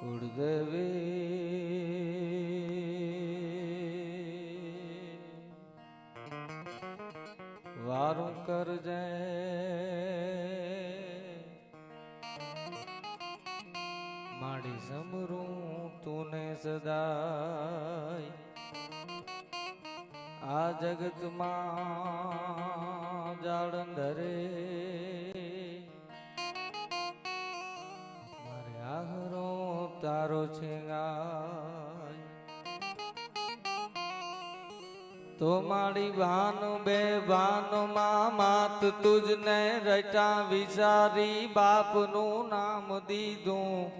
કુળદેવી વારું કરજે માડી સમરું તુને સદાય આ જગતમાં જાળંધરે મારે તારો છે તો મારી ભાનુ બે ભાનુ માત તુજને રટા વિચારી બાપનું નામ દીધું.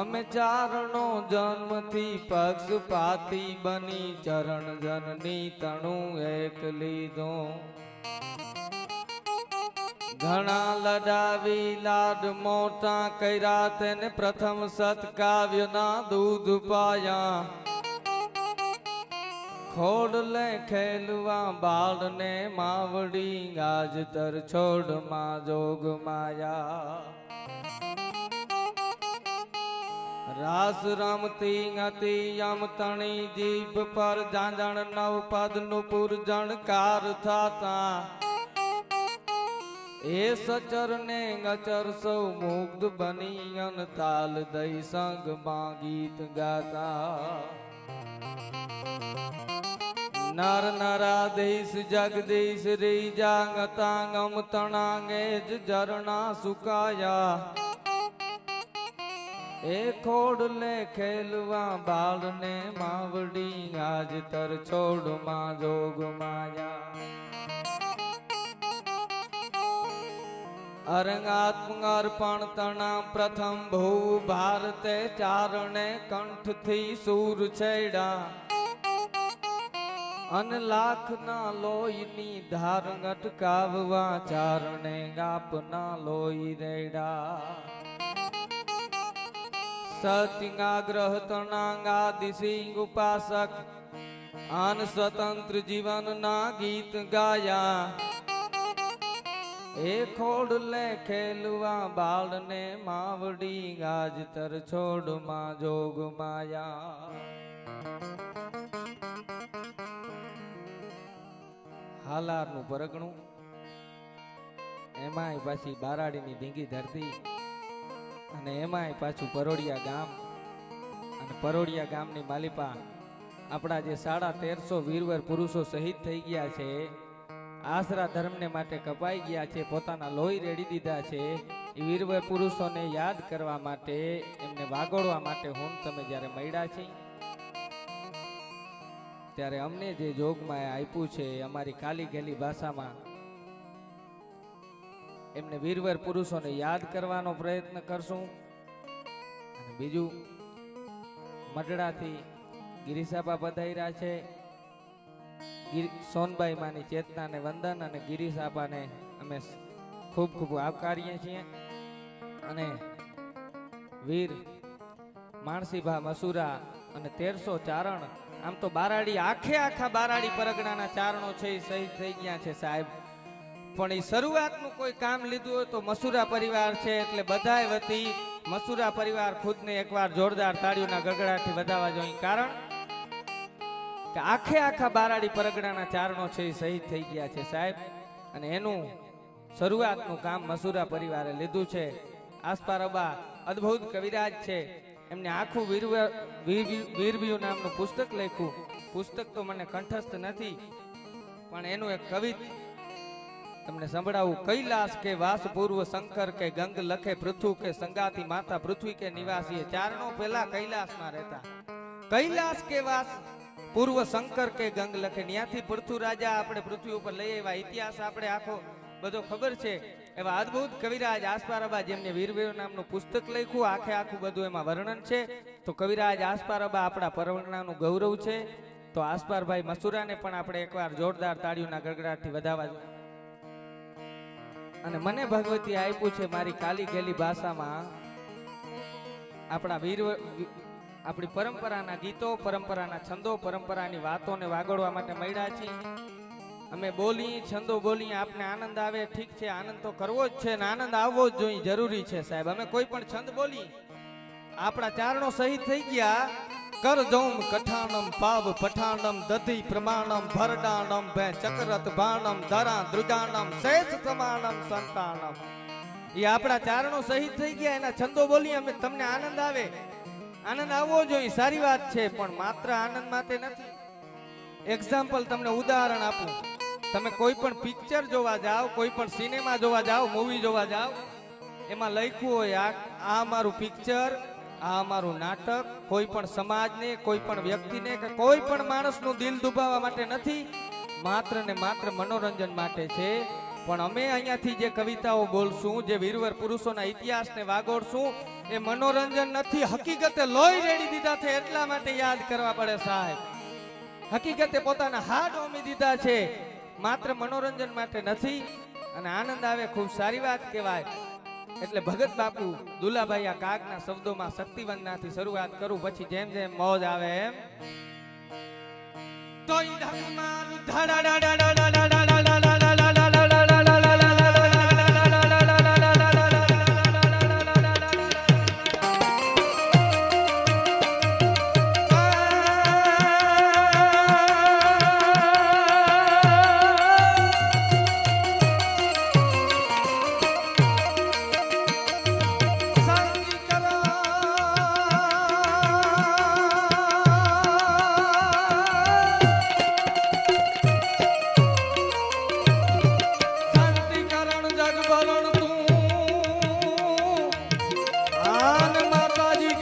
અમે ચારણો જન્મથી પક્ષપાતી બની, ચરણ જનની તણું એક લીધું. ઘણા લડાવી લાડ મોટા કર્યા તેને પ્રથમ સતકાવ્યના દૂધ પાયા ખોડલે ખેલવા બાળને માવડી ગાજતર છોડમાં જોગ માયા રાસ રમતી હતી યમ તણી જીભ પર જાંજણ નવ પદનું પુરજણ કાર થાતા એ સચર ને અચર સૌ મુગ્ધ બની અન તાલ દઈ સંગમાં ગીત ગાતા. નર નરાધીશ, જગદીશ રીજા ગતાંગમ તણાંગે જ ઝરણા સુકાયા. એ ખોડલે ખેલવા બાળને માવડી આજ તર છોડમાં જોગ માયા. અરંગાત્મર્પણ તણા પ્રથમ ભૂ ભારતે ચારણે કંઠથી સૂર છેડા અન લાખના લોહીની ધાર અટકાવવા ચારણે ગાપના લોહી રેડા સતિંગાગ્રહ તણાંગા દિસિંગ ઉપાસક આન સ્વતંત્ર જીવનના ગીત ગાયા. એ ખોડલે ખેલવા બાળને માવડી ગાજતર છોડમાં જોગ માયા. હાલારનું પરગણું. એમાંય પાછી બારાડીની ધીંગી ધરતી અને એમાંય પાછું પરોડિયા ગામ. અને પરોડિયા ગામની માલિપા આપણા જે સાડા તેરસો વીરવર પુરુષો શહીદ થઈ ગયા છે આશરા ધર્મને માટે કપાઈ ગયા છે, પોતાના લોહી રેડી દીધા છે. એ વીરવર પુરુષોને યાદ કરવા માટે, એમને વાગોળવા માટે હું તમે જ્યારે મળ્યા છે, ત્યારે અમને જે જોગમાં આપ્યું છે, અમારી ખાલી ગેલી ભાષામાં, એમને વીરવર પુરુષોને યાદ કરવાનો પ્રયત્ન કરશું. અને બીજું મડડાથી ગિરીસાબા પધાર્યા છે. સોનબાઈ માની ચેતનાને વંદન અને ગિરીસાબાને અમે ખૂબ ખૂબ આવકારીએ છીએ. અને વીર માણસીભા મસુરા અને તેરસો ચારણ, આમ તો બારાડી, આખે આખા બારાડી પરગણાના ચારણો છે એ શહીદ થઈ ગયા છે સાહેબ. પણ એ શરૂઆતનું કોઈ કામ લીધું હોય તો મસુરા પરિવાર છે એટલે બધાય વતી મસુરા પરિવાર ખુદને એકવાર જોરદાર તાળીઓના ગગડાથી વધાવવા જોઈએ. કારણ આખે આખા બારાડી પરગણાના ચારણો છે એ શહીદ થઈ ગયા છે સાહેબ. અને એનું શરૂઆતનું કામ મસુરા પરિવારે લીધું છે. આસપારબા અદ્ભુત કવિરાજ છે. એમને આખું વીર, વીરવ્યુ નામનું પુસ્તક લખ્યું. પુસ્તક તો મને કંઠસ્થ નથી, પણ એનું એક કવિ તમને સંભળાવું. કૈલાસ કે વાસ પૂર્વ શંકર કે ગંગ લખે પૃથુ કે સંગાતી માતા પૃથ્વી કે નિવાસી ચારણો પહેલા કૈલાસમાં રહેતા. કૈલાસ કે વાસ પૂર્વ શંકર કે ગંગ લખે. ત્યાંથી પૃથુ રાજા આપણે પૃથ્વી ઉપર લઈ આવ્યા. ઇતિહાસ આપણે આખો બધો ખબર છે. એવા અદભુત કવિરાજ આસપારબા જેમને વીરવીર નામનું પુસ્તક લખ્યું, આખે આખું બધું એમાં વર્ણન છે. તો કવિરાજ આસપારબા આપણા પરવણાનું ગૌરવ છે. તો આસપારભાઈ મસુરાને પણ આપણે એકવાર જોરદાર તાળીઓના ગડગડાટથી વધાવવા અને મને ભગવતી આપ્યું છે મારી કાલી ગેલી ભાષામાં. આપણા વીર આપણી પરંપરાના ગીતો, પરંપરાના છંદો, પરંપરાની વાતોને વાગોળવા માટે મળ્યા છીએ. અમે બોલી છંદો બોલી આપને આનંદ આવે, ઠીક છે, આનંદ તો કરવો જ છે ને આનંદ આવવો જ જોઈએ, જરૂરી છે સાહેબ. અમે કોઈ પણ છંદ બોલી આપણા ચારણો શહીદ થઈ ગયા. કર જૌમ કઠાણમ પાવ પઠાણમ દધી પ્રમાણમ ભરડાણમ ભે ચક્રત બાણમ ધરા દ્રુજાણમ શેષ સમાણમ સંતાણમ. એ આપણા ચારણો શહીદ થઈ ગયા, એના છંદો બોલી અમે તમને આનંદ આવે. આનંદ આવવો જોઈએ, સારી વાત છે, પણ માત્ર આનંદ માટે નથી. એક્ઝામ્પલ તમને ઉદાહરણ આપું. તમે કોઈ પણ પિક્ચર જોવા જાઓ, કોઈ પણ સિનેમા જોવા જાઓ મૂવી જોવા જાઓ, એમાં લખ્યું હોય, આ અમારું પિક્ચર આ અમારું નાટક, કોઈ પણ સમાજને, કોઈ પણ વ્યક્તિને, કે કોઈ પણ માણસનું દિલ દુભાવવા માટે નથી, માત્ર ને માત્ર મનોરંજન માટે છે. પણ અમે અહીંયાથી જે કવિતાઓ બોલશું, જે વીરવર પુરુષોના ઇતિહાસને વાગોડશું એ મનોરંજન નથી, હકીકતે લોહી રેડી દીધા છે એટલા માટે યાદ કરવા પડે સાહેબ. હકીકતે પોતાના હાડ ઓમી દીધા છે, માત્ર મનોરંજન માટે નથી, અને આનંદ આવે ખૂબ સારી વાત કહેવાય. એટલે ભગત બાપુ, દુલાભાઈ આ કાગના શબ્દોમાં શક્તિવંદનાથી શરૂઆત કરું, પછી જેમ જેમ મોજ આવે એમ. તોય મારું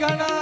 ಶರಣ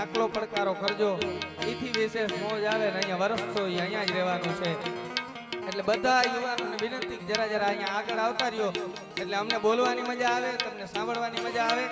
હાકલો પડકારો કરજો. એથી વિશેષ મોજ આવે ને અહીંયા વરસતો અહીંયા જ રહેવાનું છે. એટલે બધા યુવાનોને વિનંતી જરા જરા અહીંયા આગળ આવતા રહ્યો. એટલે અમને બોલવાની મજા આવે, તમને સાંભળવાની મજા આવે.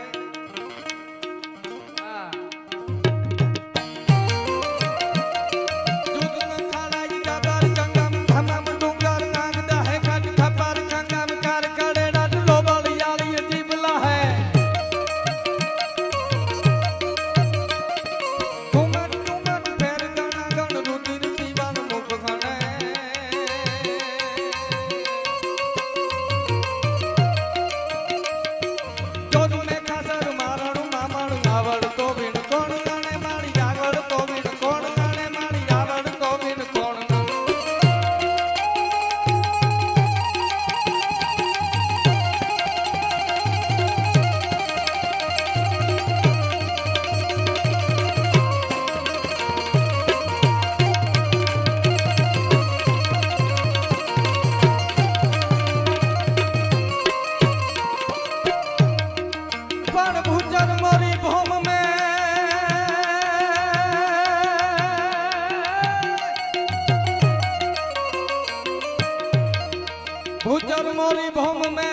ભૂજર મોરી ભૂમ મે